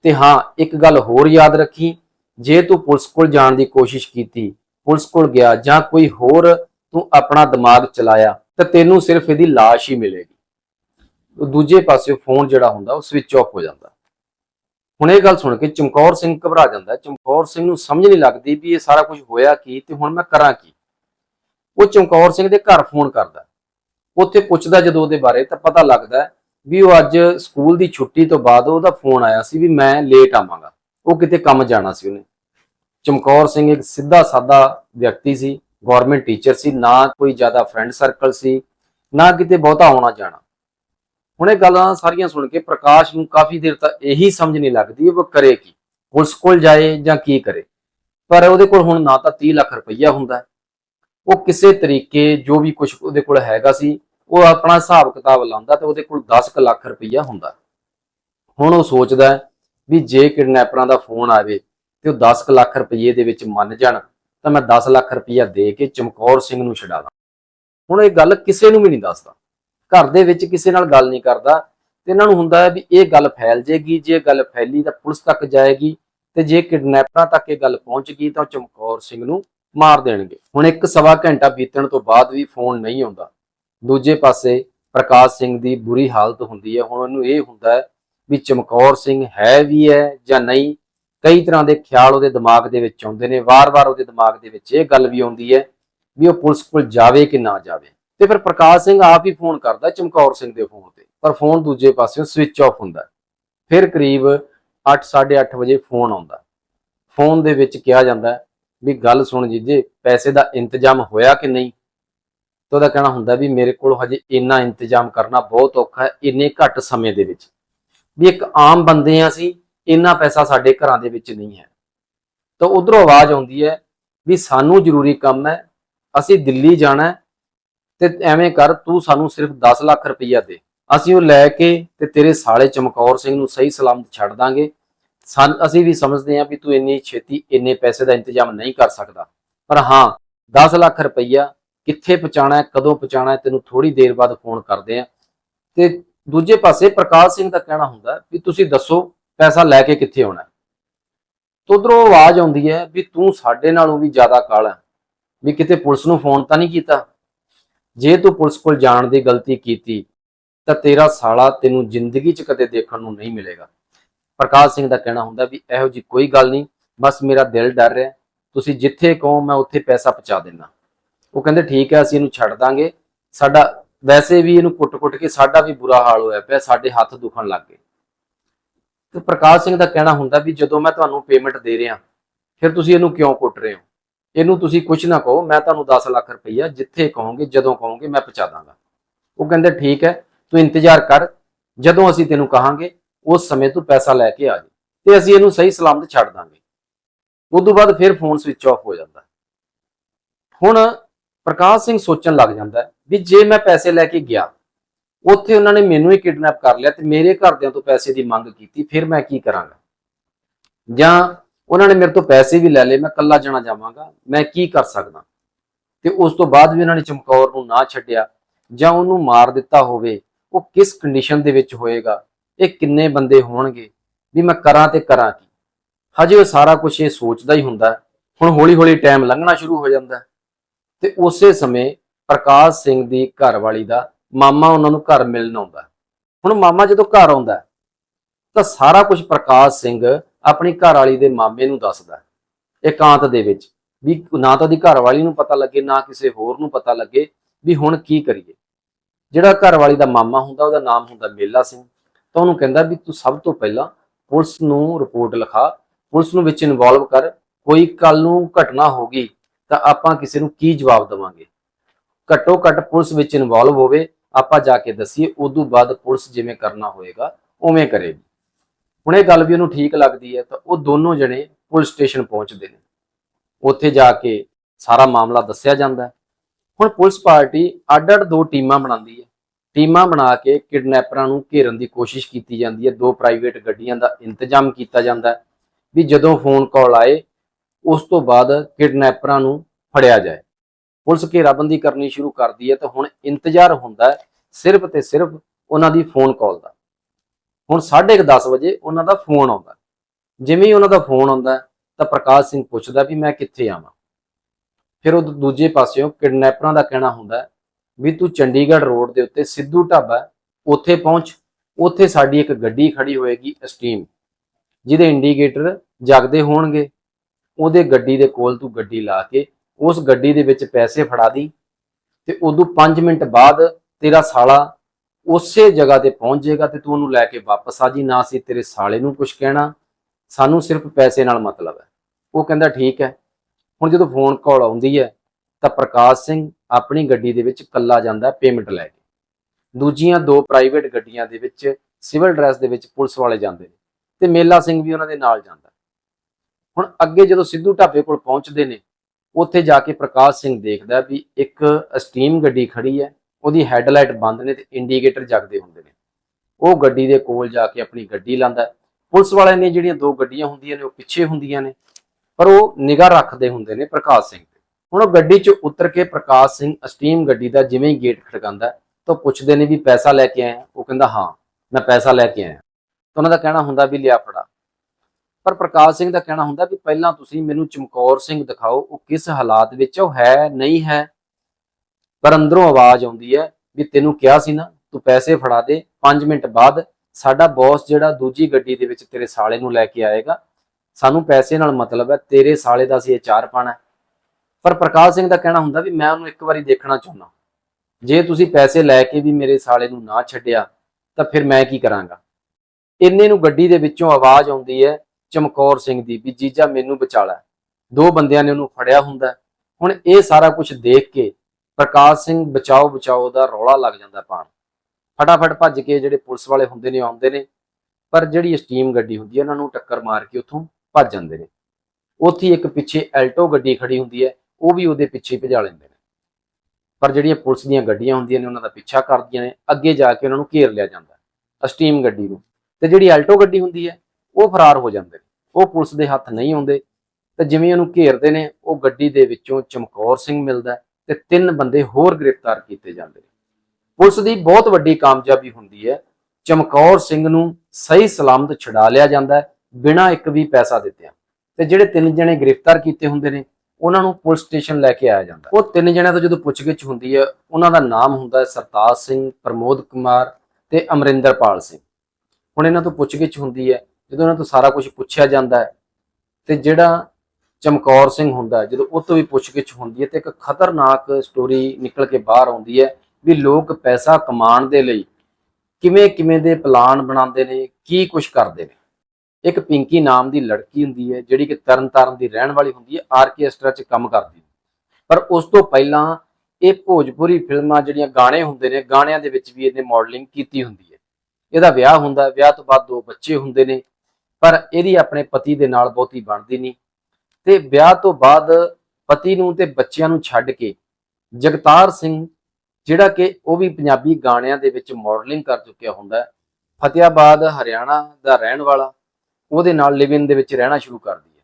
A: ਤੇ ਹਾਂ, ਇੱਕ ਗੱਲ ਹੋਰ ਯਾਦ ਰੱਖੀ, ਜੇ ਤੂੰ ਪੁਲਿਸ ਕੋਲ ਜਾਣ ਦੀ ਕੋਸ਼ਿਸ਼ ਕੀਤੀ, ਪੁਲਿਸ ਕੋਲ ਗਿਆ ਜਾਂ ਕੋਈ ਹੋਰ ਤੂੰ ਆਪਣਾ ਦਿਮਾਗ ਚਲਾਇਆ, ਤਾਂ ਤੈਨੂੰ ਸਿਰਫ ਇਹਦੀ ਲਾਸ਼ ਹੀ ਮਿਲੇਗੀ। ਦੂਜੇ ਪਾਸੇ ਫੋਨ ਜਿਹੜਾ ਹੁੰਦਾ, ਉਹ ਸਵਿਚ ਆਫ ਹੋ ਜਾਂਦਾ। ਹੁਣ ਇਹ ਗੱਲ ਸੁਣ ਕੇ ਚਮਕੌਰ ਸਿੰਘ ਘਬਰਾ ਜਾਂਦਾ ਚਮਕੌਰ ਸਿੰਘ ਨੂੰ ਸਮਝ ਨਹੀਂ ਲੱਗਦੀ ਵੀ ਇਹ ਸਾਰਾ ਕੁਝ ਹੋਇਆ ਕੀ ਤੇ ਹੁਣ ਮੈਂ ਕਰਾਂ ਕੀ। ਉਹ ਚਮਕੌਰ ਸਿੰਘ ਦੇ ਘਰ ਫੋਨ ਕਰਦਾ ਉੱਥੇ ਪੁੱਛਦਾ ਜਦੋਂ ਉਹਦੇ ਬਾਰੇ ਤਾਂ ਪਤਾ ਲੱਗਦਾ ਵੀ ਉਹ ਅੱਜ ਸਕੂਲ ਦੀ ਛੁੱਟੀ ਤੋਂ ਬਾਅਦ ਉਹਦਾ ਫੋਨ ਆਇਆ ਸੀ ਵੀ ਮੈਂ ਲੇਟ ਆਵਾਂਗਾ। ਉਹ ਕਿਤੇ ਕੰਮ ਜਾਣਾ ਸੀ ਉਹਨੇ। ਚਮਕੌਰ ਸਿੰਘ ਇੱਕ ਸਿੱਧਾ ਸਾਦਾ ਵਿਅਕਤੀ ਸੀ ਗਵਰਨਮੈਂਟ ਟੀਚਰ ਸੀ, ਨਾ ਕੋਈ ਜ਼ਿਆਦਾ ਫਰੈਂਡ ਸਰਕਲ ਸੀ, ਨਾ ਕਿਤੇ ਬਹੁਤਾ ਆਉਣਾ ਜਾਣਾ ਹੁਣ ਇਹ ਗੱਲਾਂ ਸਾਰੀਆਂ ਸੁਣ ਕੇ ਪ੍ਰਕਾਸ਼ ਨੂੰ ਕਾਫੀ ਦੇਰ ਤੱਕ ਇਹੀ ਸਮਝ ਨਹੀਂ ਲੱਗਦੀ ਉਹ ਕਰੇ ਕੀ, ਪੁਲਿਸ ਕੋਲ ਜਾਏ ਜਾਂ ਕੀ ਕਰੇ। ਪਰ ਉਹਦੇ ਕੋਲ ਹੁਣ ਨਾ ਤਾਂ 30 ਲੱਖ ਰੁਪਈਆ ਹੁੰਦਾ ਉਹ ਕਿਸੇ ਤਰੀਕੇ ਜੋ ਵੀ ਕੁਝ ਉਹਦੇ ਕੋਲ ਹੈਗਾ ਸੀ, ਉਹ ਆਪਣਾ ਹਿਸਾਬ ਕਿਤਾਬ ਲਾਉਂਦਾ ਤੇ ਉਹਦੇ ਕੋਲ 10 ਕੁ ਲੱਖ ਰੁਪਈਆ ਹੁੰਦਾ। ਹੁਣ ਉਹ ਸੋਚਦਾ ਵੀ ਜੇ ਕਿਡਨੈਪਰਾਂ ਦਾ ਫੋਨ ਆਵੇ ਤੇ ਉਹ 10 ਕੁ ਲੱਖ ਰੁਪਈਏ ਦੇ ਵਿੱਚ ਮੰਨ ਜਾਣ, ਤਾਂ ਮੈਂ 10 ਲੱਖ ਰੁਪਈਆ ਦੇ ਕੇ ਚਮਕੌਰ ਸਿੰਘ ਨੂੰ ਛਡਾ ਦਾਂ। ਹੁਣ ਇਹ ਗੱਲ ਕਿਸੇ ਨੂੰ ਵੀ ਨਹੀਂ ਦੱਸਦਾ। ਘਰ ਦੇ ਵਿੱਚ ਕਿਸੇ ਨਾਲ ਗੱਲ ਨਹੀਂ ਕਰਦਾ, ਤੇ ਇਹਨਾਂ ਨੂੰ ਹੁੰਦਾ ਹੈ ਵੀ ਇਹ ਗੱਲ ਫੈਲ ਜੇਗੀ ਜੇ ਇਹ ਗੱਲ ਫੈਲੀ ਤਾਂ ਪੁਲਿਸ ਤੱਕ ਜਾਏਗੀ, ਤੇ ਜੇ ਕਿਡਨੈਪਰਾਂ ਤੱਕ ਇਹ ਗੱਲ ਪਹੁੰਚ ਗਈ ਤਾਂ ਉਹ ਚਮਕੌਰ ਸਿੰਘ ਨੂੰ ਮਾਰ ਦੇਣਗੇ। ਹੁਣ ਇੱਕ ਸਵਾ ਘੰਟਾ ਬੀਤਣ ਤੋਂ ਬਾਅਦ ਵੀ ਫੋਨ ਨਹੀਂ ਆਉਂਦਾ। ਦੂਜੇ ਪਾਸੇ ਪ੍ਰਕਾਸ਼ ਸਿੰਘ ਦੀ ਬੁਰੀ ਹਾਲਤ ਹੁੰਦੀ ਹੈ। ਹੁਣ ਉਹਨੂੰ ਇਹ ਹੁੰਦਾ ਹੈ ਵੀ ਚਮਕੌਰ ਸਿੰਘ ਹੈ ਵੀ ਹੈ ਜਾਂ ਨਹੀਂ, ਕਈ ਤਰ੍ਹਾਂ ਦੇ ਖਿਆਲ ਉਹਦੇ ਦਿਮਾਗ ਦੇ ਵਿੱਚ ਆਉਂਦੇ ਨੇ। ਵਾਰ-ਵਾਰ ਉਹਦੇ ਦਿਮਾਗ ਦੇ ਵਿੱਚ ਇਹ ਗੱਲ ਵੀ ਆਉਂਦੀ ਹੈ ਵੀ ਉਹ ਪੁਲਿਸ ਕੋਲ ਜਾਵੇ ਕਿ ਨਾ ਜਾਵੇ। ਤੇ ਫਿਰ ਪ੍ਰਕਾਸ਼ ਸਿੰਘ ਆਪ ਹੀ ਫੋਨ ਕਰਦਾ ਚਮਕੌਰ ਸਿੰਘ ਦੇ ਫੋਨ ਤੇ, ਪਰ ਫੋਨ ਦੂਜੇ ਪਾਸਿਓਂ ਸਵਿਚ ਆਫ ਹੁੰਦਾ ਫਿਰ ਕਰੀਬ 8:30 ਵਜੇ ਫੋਨ ਆਉਂਦਾ। ਫੋਨ ਦੇ ਵਿੱਚ ਕਿਹਾ ਜਾਂਦਾ ਵੀ ਗੱਲ ਸੁਣ ਜੀਜੇ, ਪੈਸੇ ਦਾ ਇੰਤਜ਼ਾਮ ਹੋਇਆ ਕਿ ਨਹੀਂ? ਤਾਂ ਉਹਦਾ ਕਹਿਣਾ ਹੁੰਦਾ ਵੀ ਮੇਰੇ ਕੋਲ ਹਜੇ ਇੰਨਾ ਇੰਤਜ਼ਾਮ ਕਰਨਾ ਬਹੁਤ ਔਖਾ ਹੈ, ਇੰਨੇ ਘੱਟ ਸਮੇਂ ਦੇ ਵਿੱਚ। ਵੀ ਇੱਕ ਆਮ ਬੰਦੇ ਆ ਅਸੀਂ, ਇੰਨਾ ਪੈਸਾ ਸਾਡੇ ਘਰਾਂ ਦੇ ਵਿੱਚ ਨਹੀਂ ਹੈ। ਤਾਂ ਉਧਰੋਂ ਆਵਾਜ਼ ਆਉਂਦੀ ਹੈ ਵੀ ਸਾਨੂੰ ਜ਼ਰੂਰੀ ਕੰਮ ਹੈ, ਅਸੀਂ ਦਿੱਲੀ ਜਾਣਾ ਤੇ ਐਵੇਂ ਕਰ, ਤੂੰ ਸਾਨੂੰ ਸਿਰਫ 10 ਲੱਖ ਰੁਪਈਆ ਦੇ। ਅਸੀਂ ਉਹ ਲੈ ਕੇ ਤੇ ਤੇਰੇ ਸਾਲੇ ਚਮਕੌਰ ਸਿੰਘ ਨੂੰ ਸਹੀ ਸਲਾਮਤ ਛੱਡ ਦਾਂਗੇ। ਸਾਨ ਅਸੀਂ ਵੀ ਸਮਝਦੇ ਹਾਂ ਵੀ ਤੂੰ ਇੰਨੀ ਛੇਤੀ ਇੰਨੇ ਪੈਸੇ ਦਾ ਇੰਤਜ਼ਾਮ ਨਹੀਂ ਕਰ ਸਕਦਾ। ਪਰ ਹਾਂ 10 ਲੱਖ ਰੁਪਈਆ ਕਿੱਥੇ ਪਹੁੰਚਾਣਾ ਹੈ ਕਦੋਂ ਪਹੁੰਚਾਣਾ ਹੈ ਤੈਨੂੰ ਥੋੜੀ ਦੇਰ ਬਾਅਦ ਫੋਨ ਕਰਦੇ ਆ ਤੇ ਦੂਜੇ ਪਾਸੇ ਪ੍ਰਕਾਸ਼ ਸਿੰਘ ਦਾ ਕਹਿਣਾ ਹੁੰਦਾ ਵੀ ਤੁਸੀਂ ਦੱਸੋ ਪੈਸਾ ਲੈ ਕੇ ਕਿੱਥੇ ਆਉਣਾ ਹੈ। ਉਧਰੋਂ ਆਵਾਜ਼ ਆਉਂਦੀ ਹੈ ਵੀ ਤੂੰ ਸਾਡੇ ਨਾਲੋਂ ਵੀ ਜ਼ਿਆਦਾ ਕਾਲਾ ਹੈ। ਵੀ ਕਿਤੇ ਪੁਲਿਸ ਨੂੰ ਫੋਨ ਤਾਂ ਨਹੀਂ ਕੀਤਾ? ਜੇ ਤੂੰ ਪੁਲਿਸ ਕੋਲ ਜਾਣ ਦੀ ਗਲਤੀ ਕੀਤੀ, ਤਾਂ ਤੇਰਾ ਸਾਲਾ ਤੈਨੂੰ ਜ਼ਿੰਦਗੀ 'ਚ ਕਦੇ ਦੇਖਣ ਨੂੰ ਨਹੀਂ ਮਿਲੇਗਾ। ਪ੍ਰਕਾਸ਼ ਸਿੰਘ ਦਾ ਕਹਿਣਾ ਹੁੰਦਾ ਵੀ ਇਹੋ ਜੀ ਕੋਈ ਗੱਲ ਨਹੀਂ, ਬਸ ਮੇਰਾ ਦਿਲ ਡਰ ਰਿਹਾ। ਤੁਸੀਂ ਜਿੱਥੇ ਕਹੋ ਮੈਂ ਉੱਥੇ ਪੈਸਾ ਪਹੁੰਚਾ ਦੇਣਾ ਉਹ ਕਹਿੰਦੇ, ਠੀਕ ਹੈ, ਅਸੀਂ ਇਹਨੂੰ ਛੱਡ ਦਾਂਗੇ। ਸਾਡਾ, ਵੈਸੇ ਵੀ ਇਹਨੂੰ ਕੁੱਟ-ਕੁੱਟ ਕੇ ਸਾਡਾ ਵੀ ਬੁਰਾ ਹਾਲ ਹੋਇਆ ਪਿਆ, ਸਾਡੇ ਹੱਥ ਦੁਖਣ ਲੱਗ ਗਏ। ਤੇ ਪ੍ਰਕਾਸ਼ ਸਿੰਘ ਦਾ ਕਹਿਣਾ ਹੁੰਦਾ ਵੀ ਜਦੋਂ ਮੈਂ ਤੁਹਾਨੂੰ ਪੇਮੈਂਟ ਦੇ ਰਿਹਾ, ਫਿਰ ਤੁਸੀਂ ਇਹਨੂੰ ਕਿਉਂ ਕੁੱਟ ਰਹੇ ਹੋ? ਇਹਨੂੰ ਤੁਸੀਂ ਕੁਝ ਨਾ ਕਹੋ, ਮੈਂ ਤੁਹਾਨੂੰ 10 ਲੱਖ ਰੁਪਈਆ ਜਿੱਥੇ ਕਹੋਗੇ, ਜਦੋਂ ਕਹੋਗੇ, ਮੈਂ ਪਹੁੰਚਾ ਦਾਂਗਾ। ਉਹ ਕਹਿੰਦੇ, ਠੀਕ ਹੈ, ਤੂੰ ਇੰਤਜ਼ਾਰ ਕਰ, ਜਦੋਂ ਅਸੀਂ ਤੈਨੂੰ ਕਹਾਂਗੇ, ਉਸ ਸਮੇਂ ਤੂੰ ਪੈਸਾ ਲੈ ਕੇ ਆ ਜਾ ਤੇ ਅਸੀਂ ਇਹਨੂੰ ਸਹੀ ਸਲਾਮਤ ਛੱਡ ਦਾਂਗੇ। ਉਸ ਤੋਂ ਬਾਅਦ ਫਿਰ ਫੋਨ ਸਵਿਚ ਆਫ ਹੋ ਜਾਂਦਾ। ਹੁਣ ਪ੍ਰਕਾਸ਼ ਸਿੰਘ ਸੋਚਣ ਲੱਗ ਜਾਂਦਾ ਵੀ ਜੇ ਮੈਂ ਪੈਸੇ ਲੈ ਕੇ ਗਿਆ, ਉੱਥੇ ਉਹਨਾਂ ਨੇ ਮੈਨੂੰ ਹੀ ਕਿਡਨੈਪ ਕਰ ਲਿਆ ਤੇ ਮੇਰੇ ਘਰਦਿਆਂ ਤੋਂ ਪੈਸੇ ਦੀ ਮੰਗ ਕੀਤੀ, ਫਿਰ ਮੈਂ ਕੀ ਕਰਾਂਗਾ? ਜਾਂ ਉਹਨਾਂ ਨੇ ਮੇਰੇ ਤੋਂ ਪੈਸੇ ਵੀ ਲੈ ਲਏ, ਮੈਂ ਇਕੱਲਾ ਜਾਣਾ ਜਾਵਾਂਗਾ, ਮੈਂ ਕੀ ਕਰ ਸਕਦਾ? ਤੇ ਉਸ ਤੋਂ ਬਾਅਦ ਵੀ ਉਹਨਾਂ ਨੇ ਚਮਕੌਰ ਨੂੰ ਨਾ ਛੱਡਿਆ ਜਾਂ ਉਹਨੂੰ ਮਾਰ ਦਿੱਤਾ ਹੋਵੇ, ਉਹ ਕਿਸ ਕੰਡੀਸ਼ਨ ਦੇ ਵਿੱਚ ਹੋਏਗਾ, ਇਹ ਕਿੰਨੇ ਬੰਦੇ ਹੋਣਗੇ, ਵੀ ਮੈਂ ਕਰਾਂ ਤੇ ਕਰਾਂ ਕੀ? ਹਜੇ ਉਹ ਸਾਰਾ ਕੁਝ ਇਹ ਸੋਚਦਾ ਹੀ ਹੁੰਦਾ ਹੁਣ ਹੌਲੀ ਹੌਲੀ ਟਾਈਮ ਲੰਘਣਾ ਸ਼ੁਰੂ ਹੋ ਜਾਂਦਾ ਤੇ ਉਸੇ ਸਮੇਂ ਪ੍ਰਕਾਸ਼ ਸਿੰਘ ਦੀ ਘਰਵਾਲੀ ਦਾ ਮਾਮਾ ਉਹਨਾਂ ਨੂੰ ਘਰ ਮਿਲਣ ਆਉਂਦਾ ਹੁਣ ਮਾਮਾ ਜਦੋਂ ਘਰ ਆਉਂਦਾ ਤਾਂ ਸਾਰਾ ਕੁਝ ਪ੍ਰਕਾਸ਼ ਸਿੰਘ ਆਪਣੀ ਘਰਵਾਲੀ ਦੇ ਮਾਮੇ ਨੂੰ ਦੱਸਦਾ ਇਕਾਂਤ ਦੇ ਵਿੱਚ ਵੀ ਨਾ ਤਾਂ ਉਹਦੀ ਘਰਵਾਲੀ ਨੂੰ ਪਤਾ ਲੱਗੇ, ਨਾ ਕਿਸੇ ਹੋਰ ਨੂੰ ਪਤਾ ਲੱਗੇ ਵੀ ਹੁਣ ਕੀ ਕਰੀਏ। ਜਿਹੜਾ ਘਰਵਾਲੀ ਦਾ ਮਾਮਾ ਹੁੰਦਾ, ਉਹਦਾ ਨਾਮ ਹੁੰਦਾ ਮੇਲਾ ਸਿੰਘ। ਤਾਂ ਉਹਨੂੰ ਕਹਿੰਦਾ ਵੀ ਤੂੰ ਸਭ ਤੋਂ ਪਹਿਲਾਂ ਪੁਲਿਸ ਨੂੰ ਰਿਪੋਰਟ ਲਿਖਾ, ਪੁਲਿਸ ਨੂੰ ਵਿੱਚ ਇਨਵੋਲਵ ਕਰ। ਕੋਈ ਕੱਲ ਨੂੰ ਘਟਨਾ ਹੋ ਗਈ, ਤਾਂ ਆਪਾਂ ਕਿਸੇ ਨੂੰ ਕੀ ਜਵਾਬ ਦੇਵਾਂਗੇ? ਘੱਟੋ ਘੱਟ ਪੁਲਿਸ ਵਿੱਚ ਇਨਵੋਲਵ ਹੋਵੇ, ਆਪਾਂ ਜਾ ਕੇ ਦਸੀਏ, ਉਦੋਂ ਬਾਅਦ ਪੁਲਿਸ ਜਿਵੇਂ ਕਰਨਾ ਹੋਏਗਾ, ਉਵੇਂ ਕਰੇਗੀ। ਹੁਣ ਇਹ ਗੱਲ ਵੀ ਉਹਨੂੰ ਠੀਕ ਲੱਗਦੀ ਹੈ ਤਾਂ ਉਹ ਦੋਨੋਂ ਜਣੇ ਪੁਲਿਸ ਸਟੇਸ਼ਨ ਪਹੁੰਚਦੇ ਨੇ। ਉੱਥੇ ਜਾ ਕੇ ਸਾਰਾ ਮਾਮਲਾ ਦੱਸਿਆ ਜਾਂਦਾ ਹੁਣ ਪੁਲਿਸ ਪਾਰਟੀ ਅੱਡ-ਅੱਡ ਦੋ ਟੀਮਾਂ ਬਣਾਉਂਦੀ ਹੈ। ਟੀਮਾਂ ਬਣਾ ਕੇ ਕਿਡਨੈਪਰਾਂ ਨੂੰ ਘੇਰਨ ਦੀ ਕੋਸ਼ਿਸ਼ ਕੀਤੀ ਜਾਂਦੀ ਹੈ। ਦੋ ਪ੍ਰਾਈਵੇਟ ਗੱਡੀਆਂ ਦਾ ਇੰਤਜ਼ਾਮ ਕੀਤਾ ਜਾਂਦਾ ਹੈ ਵੀ ਜਦੋਂ ਫੋਨ ਕਾਲ ਆਏ, ਉਸ ਤੋਂ ਬਾਅਦ ਕਿਡਨੈਪਰਾਂ ਨੂੰ ਫੜਿਆ ਜਾਏ। ਪੁਲਿਸ ਘੇਰਾਬੰਦੀ ਕਰਨੀ ਸ਼ੁਰੂ ਕਰਦੀ ਹੈ ਤਾਂ ਹੁਣ ਇੰਤਜ਼ਾਰ ਹੁੰਦਾ ਸਿਰਫ ਤੇ ਸਿਰਫ ਉਹਨਾਂ ਦੀ ਫੋਨ ਕਾਲ ਦਾ। ਹੁਣ 10:30 ਵਜੇ ਉਹਨਾਂ ਦਾ ਫੋਨ ਆਉਂਦਾ। ਜਿਵੇਂ ਹੀ ਉਹਨਾਂ ਦਾ ਫੋਨ ਆਉਂਦਾ, ਤਾਂ ਪ੍ਰਕਾਸ਼ ਸਿੰਘ ਪੁੱਛਦਾ ਵੀ ਮੈਂ ਕਿੱਥੇ ਆਵਾਂ। ਫਿਰ ਉਹ ਦੂਜੇ ਪਾਸਿਓਂ ਕਿਡਨੈਪਰਾਂ ਦਾ ਕਹਿਣਾ ਹੁੰਦਾ ਵੀ ਤੂੰ ਚੰਡੀਗੜ੍ਹ ਰੋਡ ਦੇ ਉੱਤੇ ਸਿੱਧੂ ਢਾਬਾ ਉੱਥੇ ਪਹੁੰਚ, ਉੱਥੇ ਸਾਡੀ ਇੱਕ ਗੱਡੀ ਖੜੀ ਹੋਏਗੀ ਸਟੀਮ ਜਿਹਦੇ ਇੰਡੀਕੇਟਰ ਜਗਦੇ ਹੋਣਗੇ। ਉਹਦੇ ਗੱਡੀ ਦੇ ਕੋਲ ਤੂੰ ਗੱਡੀ ਲਾ ਕੇ ਉਸ ਗੱਡੀ ਦੇ ਵਿੱਚ ਪੈਸੇ ਫੜਾ ਦੀ ਤੇ ਉਦੋਂ 5 ਮਿੰਟ ਬਾਅਦ ਤੇਰਾ ਸਾਲਾ ਉਸੇ ਜਗ੍ਹਾ ਤੇ ਪਹੁੰਚ ਜਾਏਗਾ ਤੇ ਤੂੰ ਉਹਨੂੰ ਲੈ ਕੇ ਵਾਪਸ ਆ ਜੀ, ਨਾ ਸੀ ਤੇਰੇ ਸਾਲੇ ਨੂੰ ਕੁਝ ਕਹਿਣਾ। ਸਾਨੂੰ ਸਿਰਫ ਪੈਸੇ ਨਾਲ ਮਤਲਬ ਹੈ। ਉਹ ਕਹਿੰਦਾ, ਠੀਕ ਹੈ। ਹੁਣ ਜਦੋਂ ਫੋਨ ਕਾਲ ਆਉਂਦੀ ਹੈ, ਤਾਂ ਪ੍ਰਕਾਸ਼ ਸਿੰਘ ਆਪਣੀ ਗੱਡੀ ਦੇ ਵਿੱਚ ਕੱਲਾ ਜਾਂਦਾ ਪੇਮੈਂਟ ਲੈ ਕੇ। ਦੂਜੀਆਂ ਦੋ ਪ੍ਰਾਈਵੇਟ ਗੱਡੀਆਂ ਦੇ ਵਿੱਚ ਸਿਵਲ ਡਰੈਸ ਦੇ ਵਿੱਚ ਪੁਲਿਸ ਵਾਲੇ ਜਾਂਦੇ ਨੇ ਤੇ ਮੇਲਾ ਸਿੰਘ ਵੀ ਉਹਨਾਂ ਦੇ ਨਾਲ ਜਾਂਦਾ ਹੁਣ ਅੱਗੇ ਜਦੋਂ ਸਿੱਧੂ ਢਾਬੇ ਕੋਲ ਪਹੁੰਚਦੇ ਨੇ, ਉੱਥੇ ਜਾ ਕੇ ਪ੍ਰਕਾਸ਼ ਸਿੰਘ ਦੇਖਦਾ ਵੀ ਇੱਕ ਸਟੀਮ ਗੱਡੀ ਖੜੀ ਹੈ। ਉਹਦੀ ਹੈਡਲਾਈਟ ਬੰਦ ਨੇ ਤੇ ਇੰਡੀਕੇਟਰ ਜਗਦੇ ਹੁੰਦੇ ਨੇ। ਉਹ ਗੱਡੀ ਦੇ ਕੋਲ ਜਾ ਕੇ ਆਪਣੀ ਗੱਡੀ ਲਾਂਦਾ ਪੁਲਿਸ ਵਾਲਿਆਂ ਨੇ ਜਿਹੜੀਆਂ ਦੋ ਗੱਡੀਆਂ ਹੁੰਦੀਆਂ ਨੇ, ਉਹ ਪਿੱਛੇ ਹੁੰਦੀਆਂ ਨੇ, ਪਰ ਉਹ ਨਿਗਾਹ ਰੱਖਦੇ ਹੁੰਦੇ ਨੇ ਪ੍ਰਕਾਸ਼ ਸਿੰਘ ਤੇ। ਹੁਣ ਉਹ ਗੱਡੀ 'ਚ ਉਤਰ ਕੇ ਪ੍ਰਕਾਸ਼ ਸਿੰਘ ਅਸਟੀਮ ਗੱਡੀ ਦਾ ਜਿਵੇਂ ਹੀ ਗੇਟ ਖੜਕਾਉਂਦਾ ਤਾਂ ਪੁੱਛਦੇ ਨੇ ਵੀ ਪੈਸਾ ਲੈ ਕੇ ਆਇਆ ਉਹ ਕਹਿੰਦਾ, ਹਾਂ, ਮੈਂ ਪੈਸਾ ਲੈ ਕੇ ਆਇਆ ਤਾਂ ਉਹਨਾਂ ਦਾ ਕਹਿਣਾ ਹੁੰਦਾ ਵੀ, ਲਿਆ ਫੜਾ। ਪਰ ਪ੍ਰਕਾਸ਼ ਸਿੰਘ ਦਾ ਕਹਿਣਾ ਹੁੰਦਾ ਵੀ, ਪਹਿਲਾਂ ਤੁਸੀਂ ਮੈਨੂੰ ਚਮਕੌਰ ਸਿੰਘ ਦਿਖਾਓ, ਉਹ ਕਿਸ ਹਾਲਾਤ ਵਿੱਚ ਉਹ ਹੈ, ਨਹੀਂ ਹੈ? ਪਰ ਅੰਦਰੋਂ ਆਵਾਜ਼ ਆਉਂਦੀ ਹੈ ਵੀ ਤੈਨੂੰ ਕਿਹਾ ਸੀ ਨਾ, ਤੂੰ ਪੈਸੇ ਫੜਾ ਦੇ 5 ਮਿੰਟ ਬਾਅਦ ਸਾਡਾ ਬੌਸ ਜਿਹੜਾ ਦੂਜੀ ਗੱਡੀ ਦੇ ਵਿੱਚ ਤੇਰੇ ਸਾਲੇ ਨੂੰ ਲੈ ਕੇ ਆਏਗਾ। ਸਾਨੂੰ ਪੈਸੇ ਨਾਲ ਮਤਲਬ ਹੈ, ਤੇਰੇ ਸਾਲੇ ਦਾ ਅਸੀਂ ਅਚਾਰ ਪਾਣਾ ਹੈ। ਪਰ ਪ੍ਰਕਾਸ਼ ਸਿੰਘ ਦਾ ਕਹਿਣਾ ਹੁੰਦਾ ਵੀ ਮੈਂ ਉਹਨੂੰ ਇੱਕ ਵਾਰੀ ਦੇਖਣਾ ਚਾਹੁੰਦਾ। ਜੇ ਤੁਸੀਂ ਪੈਸੇ ਲੈ ਕੇ ਵੀ ਮੇਰੇ ਸਾਲੇ ਨੂੰ ਨਾ ਛੱਡਿਆ, ਤਾਂ ਫਿਰ ਮੈਂ ਕੀ ਕਰਾਂਗਾ? ਇੰਨੇ ਨੂੰ ਗੱਡੀ ਦੇ ਵਿੱਚੋਂ ਆਵਾਜ਼ ਆਉਂਦੀ ਹੈ ਚਮਕੌਰ ਸਿੰਘ ਦੀ ਵੀ ਜੀਜਾ ਮੈਨੂੰ ਬਚਾਲਾ ਦੋ ਬੰਦਿਆਂ ਨੇ ਉਹਨੂੰ ਫੜਿਆ ਹੁੰਦਾ ਹੁਣ ਇਹ ਸਾਰਾ ਕੁਝ ਦੇਖ ਕੇ ਪ੍ਰਕਾਸ਼ ਸਿੰਘ, ਬਚਾਓ ਬਚਾਓ ਦਾ ਰੌਲਾ ਲੱਗ ਜਾਂਦਾ ਪਾਣ ਫਟਾਫਟ ਭੱਜ ਕੇ ਜਿਹੜੇ ਪੁਲਿਸ ਵਾਲੇ ਹੁੰਦੇ ਨੇ ਆਉਂਦੇ ਨੇ। ਪਰ ਜਿਹੜੀ ਸਟੀਮ ਗੱਡੀ ਹੁੰਦੀ ਹੈ, ਉਹਨਾਂ ਨੂੰ ਟੱਕਰ ਮਾਰ ਕੇ ਉੱਥੋਂ ਭੱਜ ਜਾਂਦੇ ਨੇ। ਉੱਥੇ ਇੱਕ ਪਿੱਛੇ ਐਲਟੋ ਗੱਡੀ ਖੜੀ ਹੁੰਦੀ ਹੈ, ਉਹ ਵੀ ਉਹਦੇ ਪਿੱਛੇ ਭਜਾ ਲੈਂਦੇ ਨੇ। ਪਰ ਜਿਹੜੀਆਂ ਪੁਲਿਸ ਦੀਆਂ ਗੱਡੀਆਂ ਹੁੰਦੀਆਂ ਨੇ, ਉਹਨਾਂ ਦਾ ਪਿੱਛਾ ਕਰਦੀਆਂ ਨੇ, ਅੱਗੇ ਜਾ ਕੇ ਉਹਨਾਂ ਨੂੰ ਘੇਰ ਲਿਆ ਜਾਂਦਾ ਅਸਟੀਮ ਗੱਡੀ ਨੂੰ। ਤੇ ਜਿਹੜੀ ਐਲਟੋ ਗੱਡੀ ਹੁੰਦੀ ਹੈ, ਉਹ ਫਰਾਰ ਹੋ ਜਾਂਦੇ ਨੇ। ਉਹ ਪੁਲਿਸ ਦੇ ਹੱਥ ਨਹੀਂ ਆਉਂਦੇ। ਤੇ ਜਿਵੇਂ ਉਹਨੂੰ ਘੇਰਦੇ ਨੇ, ਉਹ ਗੱਡੀ ਦੇ ਵਿੱਚੋਂ ਚਮਕੌਰ ਸਿੰਘ ਮਿਲਦਾ ਤੇ ਤਿੰਨ ਬੰਦੇ ਹੋਰ ਗ੍ਰਿਫਤਾਰ ਕੀਤੇ ਜਾਂਦੇ ਨੇ। ਪੁਲਿਸ ਦੀ ਬਹੁਤ ਵੱਡੀ ਕਾਮਯਾਬੀ ਹੁੰਦੀ ਹੈ। ਚਮਕੌਰ ਸਿੰਘ ਨੂੰ ਸਹੀ ਸਲਾਮਤ ਛਡਾ ਲਿਆ ਜਾਂਦਾ ਹੈ, ਬਿਨਾਂ ਇੱਕ ਵੀ ਪੈਸਾ ਦਿੱਤਿਆਂ। ਤੇ ਜਿਹੜੇ ਤਿੰਨ ਜਣੇ ਗ੍ਰਿਫਤਾਰ ਕੀਤੇ ਹੁੰਦੇ ਨੇ, ਉਹਨਾਂ ਨੂੰ ਪੁਲਿਸ ਸਟੇਸ਼ਨ ਲੈ ਕੇ ਆਇਆ ਜਾਂਦਾ ਉਹ ਤਿੰਨ ਜਣਿਆਂ ਤੋਂ ਜਦੋਂ ਪੁੱਛਗਿੱਛ ਹੁੰਦੀ ਹੈ, ਉਹਨਾਂ ਦਾ ਨਾਮ ਹੁੰਦਾ ਹੈ ਸਰਤਾਜ ਸਿੰਘ, ਪ੍ਰਮੋਦ ਕੁਮਾਰ ਤੇ ਅਮਰਿੰਦਰਪਾਲ ਸਿੰਘ। ਹੁਣ ਇਹਨਾਂ ਤੋਂ ਪੁੱਛਗਿੱਛ ਹੁੰਦੀ ਹੈ, ਜਦੋਂ ਇਹਨਾਂ ਤੋਂ ਸਾਰਾ ਕੁਝ ਪੁੱਛਿਆ ਜਾਂਦਾ ਹੈ, ਤੇ ਜਿਹੜਾ ਚਮਕੌਰ ਸਿੰਘ ਹੁੰਦਾ ਹੈ, ਜਦੋਂ ਉਹ ਤੋਂ ਵੀ ਪੁੱਛਗਿੱਛ ਹੁੰਦੀ ਹੈ ਤੇ ਇੱਕ ਖਤਰਨਾਕ ਸਟੋਰੀ ਨਿਕਲ ਕੇ ਬਾਹਰ ਆਉਂਦੀ ਹੈ ਵੀ ਲੋਕ ਪੈਸਾ ਕਮਾਉਣ ਦੇ ਲਈ ਕਿਵੇਂ ਕਿਵੇਂ ਦੇ ਪਲਾਨ ਬਣਾਉਂਦੇ ਨੇ ਕੀ ਕੁਝ ਕਰਦੇ ਨੇ। ਇੱਕ ਪਿੰਕੀ ਨਾਮ ਦੀ ਲੜਕੀ ਹੁੰਦੀ ਹੈ ਜਿਹੜੀ ਕਿ ਤਰਨਤਾਰਨ ਦੀ ਰਹਿਣ ਵਾਲੀ ਹੁੰਦੀ ਹੈ ਆਰਕੈਸਟਰਾ 'ਚ ਕੰਮ ਕਰਦੀ ਪਰ ਉਸ ਤੋਂ ਪਹਿਲਾਂ ਇਹ ਭੋਜਪੁਰੀ ਫਿਲਮਾਂ ਜਿਹੜੀਆਂ ਗਾਣੇ ਹੁੰਦੇ ਨੇ ਗਾਣਿਆਂ ਦੇ ਵਿੱਚ ਵੀ ਇਹਨੇ ਮਾਡਲਿੰਗ ਕੀਤੀ ਹੁੰਦੀ ਹੈ। ਇਹਦਾ ਵਿਆਹ ਹੁੰਦਾ ਵਿਆਹ ਤੋਂ ਬਾਅਦ ਦੋ ਬੱਚੇ ਹੁੰਦੇ ਨੇ ਪਰ ਇਹਦੀ ਆਪਣੇ ਪਤੀ ਦੇ ਨਾਲ ਬਹੁਤੀ ਬਣਦੀ ਨਹੀਂ। ਤੇ ਵਿਆਹ ਤੋਂ ਬਾਅਦ ਪਤੀ ਨੂੰ ਤੇ ਬੱਚਿਆਂ ਨੂੰ ਛੱਡ ਕੇ ਜਗਤਾਰ ਸਿੰਘ, ਜਿਹੜਾ ਕਿ ਉਹ ਵੀ ਪੰਜਾਬੀ ਗਾਣਿਆਂ ਦੇ ਵਿੱਚ ਮਾਡਲਿੰਗ ਕਰ ਚੁੱਕਿਆ ਹੁੰਦਾ ਹੈ, ਫਤਿਆਬਾਦ, ਹਰਿਆਣਾ ਦਾ ਰਹਿਣ ਵਾਲਾ, ਉਹਦੇ ਨਾਲ ਲਿਵ ਇਨ ਦੇ ਵਿੱਚ ਰਹਿਣਾ ਸ਼ੁਰੂ ਕਰਦੀ ਹੈ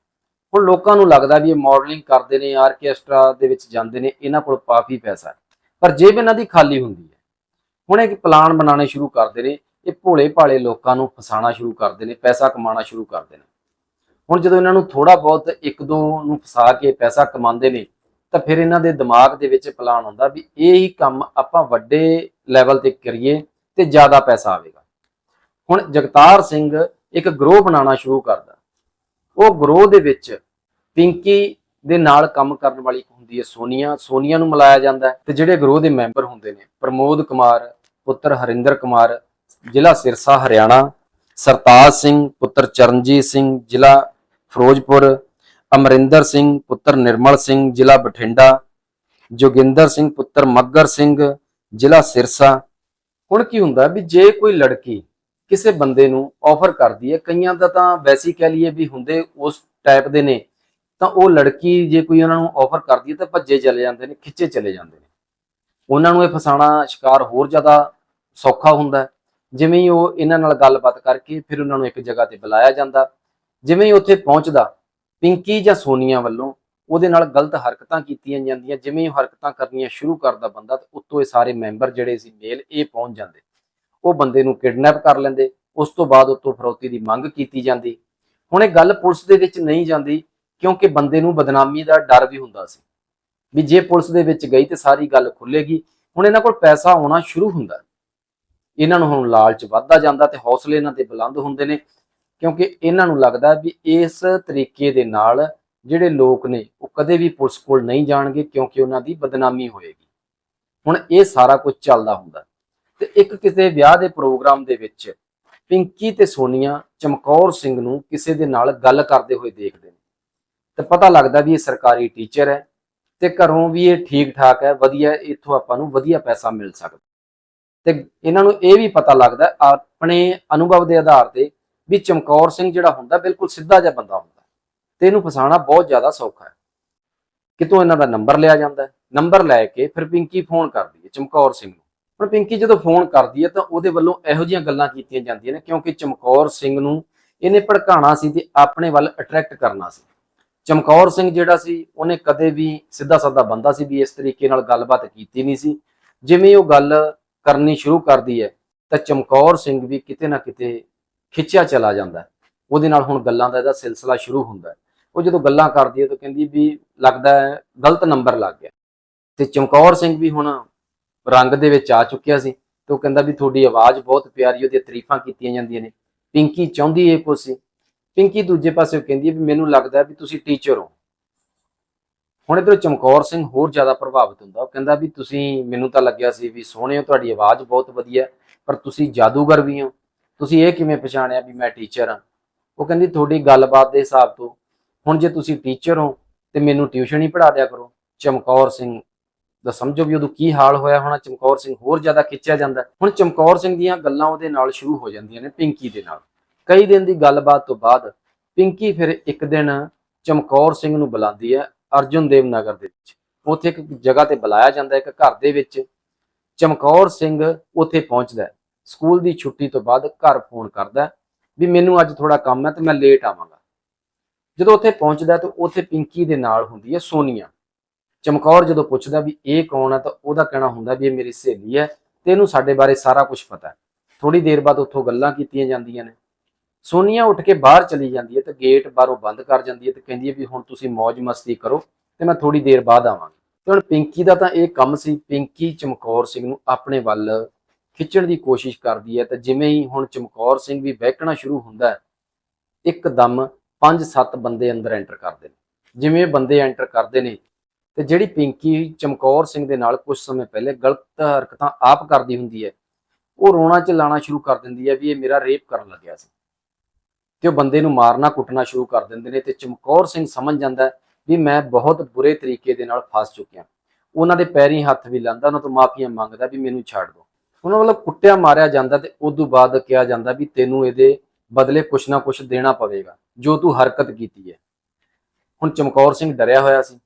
A: ਹੁਣ ਲੋਕਾਂ ਨੂੰ ਲੱਗਦਾ ਵੀ ਇਹ ਮਾਡਲਿੰਗ ਕਰਦੇ ਨੇ ਆਰਕੈਸਟਰਾ ਦੇ ਵਿੱਚ ਜਾਂਦੇ ਨੇ, ਇਹਨਾਂ ਕੋਲ ਕਾਫੀ ਪੈਸਾ ਹੈ। ਪਰ ਜੇਬ ਇਹਨਾਂ ਦੀ ਖਾਲੀ ਹੁੰਦੀ ਹੈ। ਹੁਣ ਇਹ ਪਲਾਨ ਬਣਾਉਣੇ ਸ਼ੁਰੂ ਕਰਦੇ ਨੇ, ਇਹ ਭੋਲੇ ਭਾਲੇ ਲੋਕਾਂ ਨੂੰ ਫਸਾਉਣਾ ਸ਼ੁਰੂ ਕਰਦੇ ਨੇ, ਪੈਸਾ ਕਮਾਉਣਾ ਸ਼ੁਰੂ ਕਰਦੇ ਨੇ। ਹੁਣ ਜਦੋਂ ਇਹਨਾਂ ਨੂੰ ਥੋੜਾ ਬਹੁਤ ਇੱਕ ਦੋ ਨੂੰ ਫਸਾ ਕੇ ਪੈਸਾ ਕਮਾਉਂਦੇ ਨੇ, ਤਾਂ ਫਿਰ ਇਹਨਾਂ ਦੇ ਦਿਮਾਗ ਦੇ ਵਿੱਚ ਪਲਾਨ ਹੁੰਦਾ ਵੀ ਇਹ ਹੀ ਕੰਮ ਆਪਾਂ ਵੱਡੇ ਲੈਵਲ ਤੇ ਕਰੀਏ ਤੇ ਜ਼ਿਆਦਾ ਪੈਸਾ ਆਵੇਗਾ। ਹੁਣ ਜਗਤਾਰ ਸਿੰਘ ਇੱਕ ਗਰੋਹ ਬਣਾਉਣਾ ਸ਼ੁਰੂ ਕਰਦਾ। ਉਹ ਗਰੋਹ ਦੇ ਵਿੱਚ ਪਿੰਕੀ ਦੇ ਨਾਲ ਕੰਮ ਕਰਨ ਵਾਲੀ ਹੁੰਦੀ ਹੈ ਸੋਨੀਆ। ਸੋਨੀਆ ਨੂੰ ਮਿਲਾਇਆ ਜਾਂਦਾ ਹੈ ਤੇ ਜਿਹੜੇ ਗਰੋਹ ਦੇ ਮੈਂਬਰ ਹੁੰਦੇ ਨੇ, ਪ੍ਰਮੋਦ ਕੁਮਾਰ, ਪੁੱਤਰ ਹਰਿੰਦਰ ਕੁਮਾਰ, ਜ਼ਿਲ੍ਹਾ ਸਿਰਸਾ, ਹਰਿਆਣਾ, ਸਰਤਾਜ ਸਿੰਘ, ਪੁੱਤਰ ਚਰਨਜੀਤ ਸਿੰਘ, ਜ਼ਿਲ੍ਹਾ ਫਿਰੋਜ਼ਪੁਰ, ਅਮਰਿੰਦਰ ਸਿੰਘ ਪੁੱਤਰ ਨਿਰਮਲ ਸਿੰਘ, ਜ਼ਿਲ੍ਹਾ ਬਠਿੰਡਾ, ਜੋਗਿੰਦਰ ਸਿੰਘ ਪੁੱਤਰ ਮੱਗਰ ਸਿੰਘ, ਜ਼ਿਲ੍ਹਾ ਸਿਰਸਾ। ਹੁਣ ਕੀ ਹੁੰਦਾ ਵੀ ਜੇ ਕੋਈ ਲੜਕੀ ਕਿਸੇ ਬੰਦੇ ਨੂੰ ਆਫਰ ਕਰਦੀ ਹੈ, ਕਈਆਂ ਦਾ ਤਾਂ ਵੈਸੇ ਕਹਿ ਲਈਏ ਵੀ ਹੁੰਦੇ ਉਸ ਟਾਈਪ ਦੇ ਨੇ, ਤਾਂ ਉਹ ਲੜਕੀ ਜੇ ਕੋਈ ਉਹਨਾਂ ਨੂੰ ਆਫਰ ਕਰਦੀ ਹੈ ਤਾਂ ਭੱਜੇ ਚਲੇ ਜਾਂਦੇ ਨੇ, ਖਿੱਚੇ ਚਲੇ ਜਾਂਦੇ ਨੇ। ਉਹਨਾਂ ਨੂੰ ਇਹ ਫਸਾਣਾ ਸ਼ਿਕਾਰ ਹੋਰ ਜ਼ਿਆਦਾ ਸੌਖਾ ਹੁੰਦਾ ਜਿਵੇਂ ਹੀ ਉਹ ਇਹਨਾਂ ਨਾਲ ਗੱਲਬਾਤ ਕਰਕੇ ਫਿਰ ਉਹਨਾਂ ਨੂੰ ਇੱਕ ਜਗ੍ਹਾ ਤੇ ਬੁਲਾਇਆ ਜਾਂਦਾ ਜਿਵੇਂ ਹੀ ਉੱਥੇ ਪਹੁੰਚਦਾ, ਪਿੰਕੀ ਜਾਂ ਸੋਨੀਆ ਵੱਲੋਂ ਉਹਦੇ ਨਾਲ ਗਲਤ ਹਰਕਤਾਂ ਕੀਤੀਆਂ ਜਾਂਦੀਆਂ, ਜਿਵੇਂ ਹੀ ਉਹ ਹਰਕਤਾਂ ਕਰਨੀਆਂ ਸ਼ੁਰੂ ਕਰਦਾ ਬੰਦਾ, ਤੇ ਉੱਤੋਂ ਇਹ ਸਾਰੇ ਮੈਂਬਰ ਜਿਹੜੇ ਸੀ ਮੇਲ ਇਹ ਪਹੁੰਚ ਜਾਂਦੇ। ਉਹ ਬੰਦੇ ਨੂੰ ਕਿਡਨੈਪ ਕਰ ਲੈਂਦੇ, ਉਸ ਤੋਂ ਬਾਅਦ ਉੱਤੋਂ ਫਰੋਤੀ ਦੀ ਮੰਗ ਕੀਤੀ ਜਾਂਦੀ। ਹੁਣ ਇਹ ਗੱਲ ਪੁਲਿਸ ਦੇ ਵਿੱਚ ਨਹੀਂ ਜਾਂਦੀ, ਕਿਉਂਕਿ ਬੰਦੇ ਨੂੰ ਬਦਨਾਮੀ ਦਾ ਡਰ ਵੀ ਹੁੰਦਾ ਸੀ। ਵੀ ਜੇ ਪੁਲਿਸ ਦੇ ਵਿੱਚ ਗਈ ਤੇ ਸਾਰੀ ਗੱਲ ਖੁੱਲੇਗੀ ਹੁਣ ਇਹਨਾਂ ਕੋਲ ਪੈਸਾ ਆਉਣਾ ਸ਼ੁਰੂ ਹੁੰਦਾ। ਇਹਨਾਂ ਨੂੰ ਹੁਣ ਲਾਲਚ ਵੱਧਦਾ ਜਾਂਦਾ ਤੇ ਹੌਸਲੇ ਇਹਨਾਂ ਦੇ ਬੁਲੰਦ ਹੁੰਦੇ ਨੇ। ਕਿਉਂਕਿ ਇਹਨਾਂ ਨੂੰ ਲੱਗਦਾ ਵੀ ਇਸ ਤਰੀਕੇ ਦੇ ਨਾਲ ਜਿਹੜੇ ਲੋਕ ਨੇ, ਉਹ ਕਦੇ ਵੀ ਪੁਲਿਸ ਕੋਲ ਨਹੀਂ ਜਾਣਗੇ ਕਿਉਂਕਿ ਉਹਨਾਂ ਦੀ ਬਦਨਾਮੀ ਹੋਏਗੀ। ਹੁਣ ਇਹ ਸਾਰਾ ਕੁਝ ਚੱਲਦਾ ਹੁੰਦਾ। ਤੇ ਇੱਕ ਕਿਸੇ ਵਿਆਹ ਦੇ ਪ੍ਰੋਗਰਾਮ ਦੇ ਵਿੱਚ ਪਿੰਕੀ ਤੇ ਸੋਨੀਆ ਚਮਕੌਰ ਸਿੰਘ ਨੂੰ ਕਿਸੇ ਦੇ ਨਾਲ ਗੱਲ ਕਰਦੇ ਹੋਏ ਦੇਖਦੇ ਨੇ। ਤੇ ਪਤਾ ਲੱਗਦਾ ਵੀ ਇਹ ਸਰਕਾਰੀ ਟੀਚਰ ਹੈ ਤੇ ਘਰੋਂ ਵੀ ਇਹ ਠੀਕ ਠਾਕ ਹੈ, ਵਧੀਆ, ਇੱਥੋਂ ਆਪਾਂ ਨੂੰ ਵਧੀਆ ਪੈਸਾ ਮਿਲ ਸਕਦਾ। ਤੇ ਇਹਨਾਂ ਨੂੰ ਇਹ ਵੀ ਪਤਾ ਲੱਗਦਾ, ਆਪਣੇ ਅਨੁਭਵ ਦੇ ਆਧਾਰ ਤੇ ਵੀ ਚਮਕੌਰ ਸਿੰਘ ਜਿਹੜਾ ਹੁੰਦਾ, ਬਿਲਕੁਲ ਸਿੱਧਾ ਜਿਹਾ ਬੰਦਾ ਹੁੰਦਾ ਤੇ ਇਹਨੂੰ ਫਸਾਉਣਾ ਬਹੁਤ ਜ਼ਿਆਦਾ ਸੌਖਾ ਹੈ। ਕਿਤੋਂ ਇਹਨਾਂ ਦਾ ਨੰਬਰ ਲਿਆ ਜਾਂਦਾ ਹੈ। ਨੰਬਰ ਲੈ ਕੇ ਫਿਰ ਪਿੰਕੀ ਫੋਨ ਕਰਦੀ ਹੈ, ਚਮਕੌਰ ਸਿੰਘ ਨੂੰ। ਹੁਣ ਪਿੰਕੀ ਜਦੋਂ ਫੋਨ ਕਰਦੀ ਹੈ ਤਾਂ ਉਹਦੇ ਵੱਲੋਂ ਇਹੋ ਜਿਹੀਆਂ ਗੱਲਾਂ ਕੀਤੀਆਂ ਜਾਂਦੀਆਂ ਨੇ, ਕਿਉਂਕਿ ਚਮਕੌਰ ਸਿੰਘ ਨੂੰ ਇਹਨੇ ਭੜਕਾਉਣਾ ਸੀ ਤੇ ਆਪਣੇ ਵੱਲ ਅਟਰੈਕਟ ਕਰਨਾ ਸੀ। ਚਮਕੌਰ ਸਿੰਘ ਜਿਹੜਾ ਸੀ, ਉਹਨੇ ਕਦੇ ਵੀ ਸਿੱਧਾ ਸਾਦਾ ਬੰਦਾ ਸੀ ਵੀ ਇਸ ਤਰੀਕੇ ਨਾਲ ਗੱਲਬਾਤ ਕੀਤੀ ਨਹੀਂ ਸੀ। ਜਿਵੇਂ ਉਹ ਗੱਲ ਕਰਨੀ ਸ਼ੁਰੂ ਕਰਦੀ ਹੈ, ਤਾਂ ਚਮਕੌਰ ਸਿੰਘ ਵੀ ਕਿਤੇ ਨਾ ਕਿਤੇ ਖਿੱਚਿਆ ਚਲਾ ਜਾਂਦਾ ਉਹਦੇ ਨਾਲ ਹੁਣ ਗੱਲਾਂ ਦਾ ਇਹਦਾ ਸਿਲਸਿਲਾ ਸ਼ੁਰੂ ਹੁੰਦਾ ਉਹ ਜਦੋਂ ਗੱਲਾਂ ਕਰਦੀ ਹੈ ਤਾਂ ਕਹਿੰਦੀ ਵੀ ਲੱਗਦਾ ਹੈ ਗਲਤ ਨੰਬਰ ਲੱਗ ਗਿਆ। ਤੇ ਚਮਕੌਰ ਸਿੰਘ ਵੀ ਹੁਣ ਰੰਗ ਦੇ ਵਿੱਚ ਆ ਚੁੱਕਿਆ ਸੀ ਤੇ ਉਹ ਕਹਿੰਦਾ ਵੀ ਤੁਹਾਡੀ ਆਵਾਜ਼ ਬਹੁਤ ਪਿਆਰੀ, ਉਹਦੀਆਂ ਤਾਰੀਫਾਂ ਕੀਤੀਆਂ ਜਾਂਦੀਆਂ ਨੇ। ਪਿੰਕੀ ਚਾਹੁੰਦੀ ਏ ਕੁਛ। ਸੀ ਪਿੰਕੀ ਦੂਜੇ ਪਾਸੇ ਕਹਿੰਦੀ ਹੈ ਵੀ ਮੈਨੂੰ ਲੱਗਦਾ ਵੀ ਤੁਸੀਂ ਟੀਚਰ ਹੋ। ਹੁਣ ਇਧਰ ਚਮਕੌਰ ਸਿੰਘ ਹੋਰ ਜ਼ਿਆਦਾ ਪ੍ਰਭਾਵਿਤ ਹੁੰਦਾ। ਉਹ ਕਹਿੰਦਾ ਵੀ ਤੁਸੀਂ, ਮੈਨੂੰ ਤਾਂ ਲੱਗਿਆ ਸੀ ਵੀ ਸੋਹਣੇ ਹੋ, ਤੁਹਾਡੀ ਆਵਾਜ਼ ਬਹੁਤ ਵਧੀਆ ਪਰ ਤੁਸੀਂ ਜਾਦੂਗਰ ਵੀ ਹੋ। ਤੁਸੀਂ ਇਹ ਕਿਵੇਂ ਪਛਾਣਿਆ ਵੀ ਮੈਂ ਟੀਚਰ ਹਾਂ? ਉਹ ਕਹਿੰਦੀ, ਤੁਹਾਡੀ ਗੱਲਬਾਤ ਦੇ ਹਿਸਾਬ ਤੋਂ ਹੁਣ ਜੇ ਤੁਸੀਂ ਟੀਚਰ ਹੋ ਤੇ ਮੈਨੂੰ ਟਿਊਸ਼ਨ ਹੀ ਪੜ੍ਹਾ ਦਿਆ ਕਰੋ। ਚਮਕੌਰ ਸਿੰਘ ਦਾ ਸਮਝੋ ਵੀ ਉਦੋਂ ਕੀ ਹਾਲ ਹੋਇਆ ਹੋਣਾ। ਚਮਕੌਰ ਸਿੰਘ ਹੋਰ ਜ਼ਿਆਦਾ ਖਿੱਚਿਆ ਜਾਂਦਾ। ਹੁਣ ਚਮਕੌਰ ਸਿੰਘ ਦੀਆਂ ਗੱਲਾਂ ਉਹਦੇ ਨਾਲ ਸ਼ੁਰੂ ਹੋ ਜਾਂਦੀਆਂ ਨੇ, ਪਿੰਕੀ ਦੇ ਨਾਲ। ਕਈ ਦਿਨ ਦੀ ਗੱਲਬਾਤ ਤੋਂ ਬਾਅਦ ਪਿੰਕੀ ਫਿਰ ਇੱਕ ਦਿਨ ਚਮਕੌਰ ਸਿੰਘ ਨੂੰ ਬੁਲਾਉਂਦੀ ਹੈ ਅਰਜੁਨ ਦੇਵ ਨਗਰ ਦੇ ਵਿੱਚ। ਉੱਥੇ ਇੱਕ ਜਗ੍ਹਾ ਤੇ ਬੁਲਾਇਆ ਜਾਂਦਾ, ਇੱਕ ਘਰ ਦੇ ਵਿੱਚ। ਚਮਕੌਰ ਸਿੰਘ ਉੱਥੇ ਪਹੁੰਚਦਾ ਸਕੂਲ ਦੀ ਛੁੱਟੀ ਤੋਂ ਬਾਅਦ ਘਰ ਫੋਨ ਕਰਦਾ ਵੀ ਮੈਨੂੰ ਅੱਜ ਥੋੜਾ ਕੰਮ ਹੈ ਤੇ ਮੈਂ ਲੇਟ ਆਵਾਂਗਾ। ਜਦੋਂ ਉੱਥੇ ਪਹੁੰਚਦਾ ਤਾਂ ਉੱਥੇ ਪਿੰਕੀ ਦੇ ਨਾਲ ਹੁੰਦੀ ਹੈ ਸੋਨੀਆ। ਚਮਕੌਰ ਜਦੋਂ ਪੁੱਛਦਾ ਵੀ ਇਹ ਕੌਣ ਹੈ ਤਾਂ ਉਹਦਾ ਕਹਿਣਾ ਹੁੰਦਾ ਵੀ ਇਹ ਮੇਰੀ ਸਹੇਲੀ ਹੈ ਤੇ ਇਹਨੂੰ ਸਾਡੇ ਬਾਰੇ ਸਾਰਾ ਕੁਝ ਪਤਾ ਹੈ। ਥੋੜੀ ਦੇਰ ਬਾਅਦ ਉੱਥੋਂ ਗੱਲਾਂ ਕੀਤੀਆਂ ਜਾਂਦੀਆਂ ਨੇ। ਸੋਨੀਆ ਉੱਠ ਕੇ ਬਾਹਰ ਚਲੀ ਜਾਂਦੀ ਹੈ ਤੇ ਗੇਟ ਬਾਹਰੋਂ ਬੰਦ ਕਰ ਜਾਂਦੀ ਹੈ ਤੇ ਕਹਿੰਦੀ ਹੈ ਵੀ ਹੁਣ ਤੁਸੀਂ ਮौज ਮਸਤੀ ਕਰੋ ਤੇ ਮੈਂ ਥੋੜੀ ਦੇਰ ਬਾਅਦ ਆਵਾਂਗੀ। ਤੇ ਹੁਣ ਪਿੰਕੀ ਦਾ ਤਾਂ ਇਹ ਕੰਮ ਸੀ, ਪਿੰਕੀ ਚਮਕੌਰ ਸਿੰਘ ਨੂੰ ਆਪਣੇ ਵੱਲ ਖਿੱਚਣ ਦੀ ਕੋਸ਼ਿਸ਼ ਕਰਦੀ ਹੈ, ਤਾਂ ਜਿਵੇਂ ਹੀ ਹੁਣ ਚਮਕੌਰ ਸਿੰਘ ਵੀ ਬਹਿਕਣਾ ਸ਼ੁਰੂ ਹੁੰਦਾ ਹੈ, ਇੱਕਦਮ 5-7 ਬੰਦੇ ਅੰਦਰ ਐਂਟਰ ਕਰਦੇ ਨੇ। ਜਿਵੇਂ ਬੰਦੇ ਐਂਟਰ ਕਰਦੇ ਨੇ, ਤੇ ਜਿਹੜੀ ਪਿੰਕੀ ਚਮਕੌਰ ਸਿੰਘ ਦੇ ਨਾਲ ਕੁਝ ਸਮੇਂ ਪਹਿਲੇ ਗਲਤ ਹਰਕਤਾਂ ਆਪ ਕਰਦੀ ਹੁੰਦੀ ਹੈ, ਉਹ ਰੋਣਾ ਚਲਾਣਾ ਸ਼ੁਰੂ ਕਰ ਦਿੰਦੀ ਹੈ ਵੀ ਇਹ ਮੇਰਾ ਰੇਪ ਕਰਨ ਲੱਗਿਆ ਸੀ। ਤੇ ਉਹ ਬੰਦੇ ਨੂੰ ਮਾਰਨਾ ਕੁੱਟਣਾ ਸ਼ੁਰੂ ਕਰ ਦਿੰਦੇ ਨੇ, ਤੇ ਚਮਕੌਰ ਸਿੰਘ ਸਮਝ ਜਾਂਦਾ ਵੀ ਮੈਂ ਬਹੁਤ ਬੁਰੇ ਤਰੀਕੇ ਦੇ ਨਾਲ ਫਸ ਚੁੱਕਿਆ। ਉਹਨਾਂ ਦੇ ਪੈਰੀਂ ਹੱਥ ਵੀ ਲਾਂਦਾ, ਉਹਨਾਂ ਤੋਂ ਮਾਫੀਆਂ ਮੰਗਦਾ ਵੀ ਮੈਨੂੰ ਛੱਡ ਦਿਓ। ਉਹਨਾਂ ਵੱਲੋਂ ਕੁੱਟਿਆ ਮਾਰਿਆ ਜਾਂਦਾ ਤੇ ਉਸ ਤੋਂ ਬਾਅਦ ਕਿਹਾ ਜਾਂਦਾ ਵੀ ਤੈਨੂੰ ਇਹਦੇ ਬਦਲੇ ਕੁਛ ਨਾ ਕੁਛ ਦੇਣਾ ਪਵੇਗਾ, ਜੋ ਤੂੰ ਹਰਕਤ ਕੀਤੀ ਹੈ। ਹੁਣ ਚਮਕੌਰ ਸਿੰਘ ਡਰਿਆ ਹੋਇਆ ਸੀ।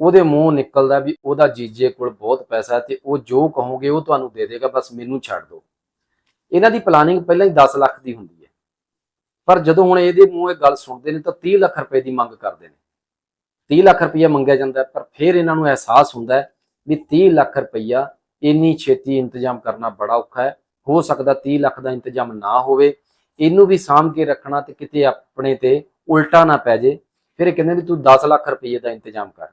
A: ਉਹਦੇ ਮੂੰਹ ਨਿਕਲਦਾ ਵੀ ਉਹਦਾ ਜੀਜੇ ਕੋਲ ਬਹੁਤ ਪੈਸਾ ਹੈ ਤੇ ਉਹ ਜੋ ਕਹੋਗੇ ਉਹ ਤੁਹਾਨੂੰ ਦੇ ਦੇਗਾ, ਬਸ ਮੈਨੂੰ ਛੱਡ ਦਿਓ। ਇਹਨਾਂ ਦੀ ਪਲਾਨਿੰਗ ਪਹਿਲਾਂ ਹੀ 10 ਲੱਖ ਦੀ ਹੁੰਦੀ ਹੈ। ਪਰ ਜਦੋਂ ਹੁਣ ਇਹਦੇ ਮੂੰਹ ਇਹ ਗੱਲ ਸੁਣਦੇ ਨੇ ਤਾਂ 30 ਲੱਖ ਰੁਪਏ ਦੀ ਮੰਗ ਕਰਦੇ ਨੇ। 30 ਲੱਖ ਰੁਪਈਆ ਮੰਗਿਆ ਜਾਂਦਾ ਪਰ ਫਿਰ ਇਹਨਾਂ ਨੂੰ ਅਹਿਸਾਸ ਹੁੰਦਾ ਵੀ 30 ਲੱਖ ਰੁਪਈਆ ਇੰਨੀ ਛੇਤੀ ਇੰਤਜ਼ਾਮ ਕਰਨਾ ਬੜਾ ਔਖਾ ਹੈ। ਹੋ ਸਕਦਾ 30 ਲੱਖ ਦਾ ਇੰਤਜ਼ਾਮ ਨਾ ਹੋਵੇ। ਇਹਨੂੰ ਵੀ ਸਾਂਭ ਕੇ ਰੱਖਣਾ ਤੇ ਕਿਤੇ ਆਪਣੇ ਤੇ ਉਲਟਾ ਨਾ ਪੈ ਜੇ। ਫਿਰ ਇਹ ਕਹਿੰਦੇ ਵੀ ਤੂੰ 10 ਲੱਖ ਰੁਪਏ ਦਾ ਇੰਤਜ਼ਾਮ ਕਰ।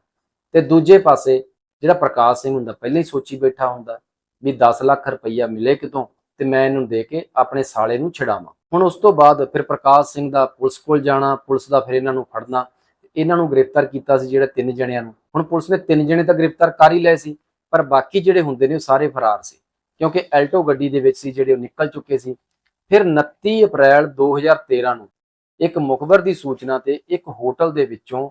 A: ਤੇ ਦੂਜੇ ਪਾਸੇ ਜਿਹੜਾ ਪ੍ਰਕਾਸ਼ ਸਿੰਘ ਹੁੰਦਾ, ਪਹਿਲਾਂ ਹੀ ਸੋਚੀ ਬੈਠਾ ਹੁੰਦਾ ਵੀ 10 ਲੱਖ ਰੁਪਈਆ ਮਿਲੇ ਕਿਤੋਂ ਤੇ ਮੈਂ ਇਹਨੂੰ ਦੇ ਕੇ ਆਪਣੇ ਸਾਲੇ ਨੂੰ ਛਡਾਵਾਂ। ਹੁਣ ਉਸ ਤੋਂ ਬਾਅਦ ਫਿਰ ਪ੍ਰਕਾਸ਼ ਸਿੰਘ ਦਾ ਪੁਲਿਸ ਕੋਲ ਜਾਣਾ, ਪੁਲਿਸ ਦਾ ਫਿਰ ਇਹਨਾਂ ਨੂੰ ਫੜਨਾ। ਇਹਨਾਂ ਨੂੰ ਗ੍ਰਿਫਤਾਰ ਕੀਤਾ ਸੀ ਜਿਹੜੇ ਤਿੰਨ ਜਣਿਆਂ ਨੂੰ। ਹੁਣ ਪੁਲਿਸ ਨੇ ਤਿੰਨ ਜਣੇ ਤਾਂ ਗ੍ਰਿਫਤਾਰ ਕਰ ਹੀ ਲਏ ਸੀ। ਪਰ ਬਾਕੀ ਜਿਹੜੇ ਹੁੰਦੇ ਨੇ ਉਹ ਸਾਰੇ ਫਰਾਰ ਸੀ, ਕਿਉਂਕਿ ਐਲਟੋ ਗੱਡੀ ਦੇ ਵਿੱਚ ਸੀ ਜਿਹੜੇ ਉਹ ਨਿਕਲ ਚੁੱਕੇ ਸੀ। ਫਿਰ 29 ਅਪ੍ਰੈਲ 2013 ਨੂੰ ਇੱਕ ਮੁਖਬਰ ਦੀ ਸੂਚਨਾ ਤੇ ਇੱਕ ਹੋਟਲ ਦੇ ਵਿੱਚੋਂ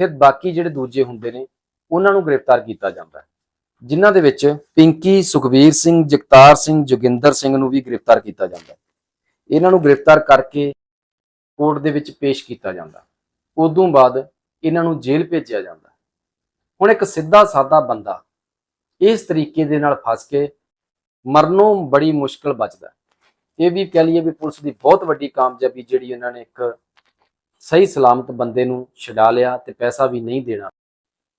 A: ਫਿਰ ਬਾਕੀ ਜਿਹੜੇ ਦੂਜੇ ਹੁੰਦੇ ਨੇ, ਉਹਨਾਂ ਨੂੰ ਗ੍ਰਿਫਤਾਰ ਕੀਤਾ ਜਾਂਦਾ ਹੈ, ਜਿਨ੍ਹਾਂ ਦੇ ਵਿੱਚ ਪਿੰਕੀ, ਸੁਖਵੀਰ ਸਿੰਘ, ਜਗਤਾਰ ਸਿੰਘ, ਜੋਗਿੰਦਰ ਸਿੰਘ ਨੂੰ ਵੀ ਗ੍ਰਿਫਤਾਰ ਕੀਤਾ ਜਾਂਦਾ ਹੈ। ਇਹਨਾਂ ਨੂੰ ਗ੍ਰਿਫਤਾਰ ਕਰਕੇ ਕੋਰਟ ਦੇ ਵਿੱਚ ਪੇਸ਼ ਕੀਤਾ ਜਾਂਦਾ ਉਦੋਂ ਬਾਅਦ ਇਹਨਾਂ ਨੂੰ ਜੇਲ੍ਹ ਭੇਜਿਆ ਜਾਂਦਾ ਹੁਣ ਇੱਕ ਸਿੱਧਾ ਸਾਦਾ ਬੰਦਾ ਇਸ ਤਰੀਕੇ ਦੇ ਨਾਲ ਫਸ ਕੇ ਮਰਨੋਂ ਬੜੀ ਮੁਸ਼ਕਲ ਬਚਦਾ। ਇਹ ਵੀ ਕਹਿ ਲਈਏ ਵੀ ਪੁਲਿਸ ਦੀ ਬਹੁਤ ਵੱਡੀ ਕਾਮਯਾਬੀ ਜਿਹੜੀ ਉਹਨਾਂ ਨੇ ਇੱਕ ਸਹੀ ਸਲਾਮਤ ਬੰਦੇ ਨੂੰ ਛਡਾ ਲਿਆ ਤੇ ਪੈਸਾ ਵੀ ਨਹੀਂ ਦੇਣਾ।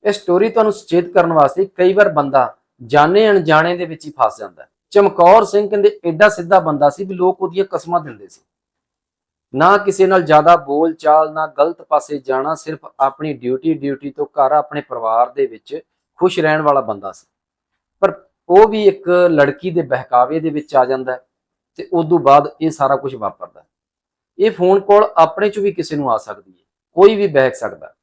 A: ਇਹ ਸਟੋਰੀ ਤੁਹਾਨੂੰ ਸੁਚੇਤ ਕਰਨ ਵਾਸਤੇ ਕਈ ਵਾਰ ਬੰਦਾ ਜਾਣੇ ਅਣਜਾਣੇ ਦੇ ਵਿੱਚ ਹੀ ਫਸ ਜਾਂਦਾ। ਚਮਕੌਰ ਸਿੰਘ ਕਹਿੰਦੇ ਐਡਾ ਸਿੱਧਾ ਬੰਦਾ ਸੀ ਵੀ ਲੋਕ ਉਹਦੀਆਂ ਕਸਮਾਂ ਦਿੰਦੇ ਸੀ। ਨਾ ਕਿਸੇ ਨਾਲ ਜ਼ਿਆਦਾ ਬੋਲ ਚਾਲ ਨਾ ਗਲਤ ਪਾਸੇ ਜਾਣਾ, ਸਿਰਫ ਆਪਣੀ ਡਿਊਟੀ ਡਿਊਟੀ ਤੋਂ ਘਰ ਆਪਣੇ ਪਰਿਵਾਰ ਦੇ ਵਿੱਚ ਖੁਸ਼ ਰਹਿਣ ਵਾਲਾ ਬੰਦਾ ਸੀ। ਉਹ ਵੀ ਇੱਕ ਲੜਕੀ ਦੇ ਬਹਿਕਾਵੇ ਦੇ ਵਿੱਚ ਆ ਜਾਂਦਾ ਹੈ ਤੇ ਉਸ ਤੋਂ ਬਾਅਦ ਇਹ ਸਾਰਾ ਕੁਝ ਵਾਪਰਦਾ ਇਹ ਫੋਨ ਕਾਲ ਆਪਣੇ ਚ ਵੀ ਕਿਸੇ ਨੂੰ ਆ ਸਕਦੀ ਹੈ, ਕੋਈ ਵੀ ਬਹਿਕ ਸਕਦਾ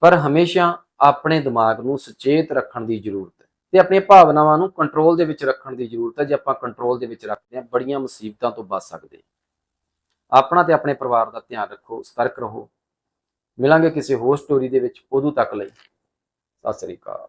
A: ਪਰ ਹਮੇਸ਼ਾ ਆਪਣੇ ਦਿਮਾਗ ਨੂੰ ਸੁਚੇਤ ਰੱਖਣ ਦੀ ਜ਼ਰੂਰਤ ਹੈ ਤੇ ਆਪਣੀਆਂ ਭਾਵਨਾਵਾਂ ਨੂੰ ਕੰਟਰੋਲ ਦੇ ਵਿੱਚ ਰੱਖਣ ਦੀ ਜ਼ਰੂਰਤ ਹੈ ਜੇ ਆਪਾਂ ਕੰਟਰੋਲ ਦੇ ਵਿੱਚ ਰੱਖਦੇ ਹਾਂ, ਬੜੀਆਂ ਮੁਸੀਬਤਾਂ ਤੋਂ ਬਚ ਸਕਦੇ ਆਪਣਾ ਤੇ ਆਪਣੇ ਪਰਿਵਾਰ ਦਾ ਧਿਆਨ ਰੱਖੋ, ਸਤਰਕ ਰਹੋ। ਮਿਲਾਂਗੇ ਕਿਸੇ ਹੋਰ ਸਟੋਰੀ ਦੇ ਵਿੱਚ, ਉਦੋਂ ਤੱਕ ਲਈ। ਸਤਿ ਸ੍ਰੀ ਅਕਾਲ।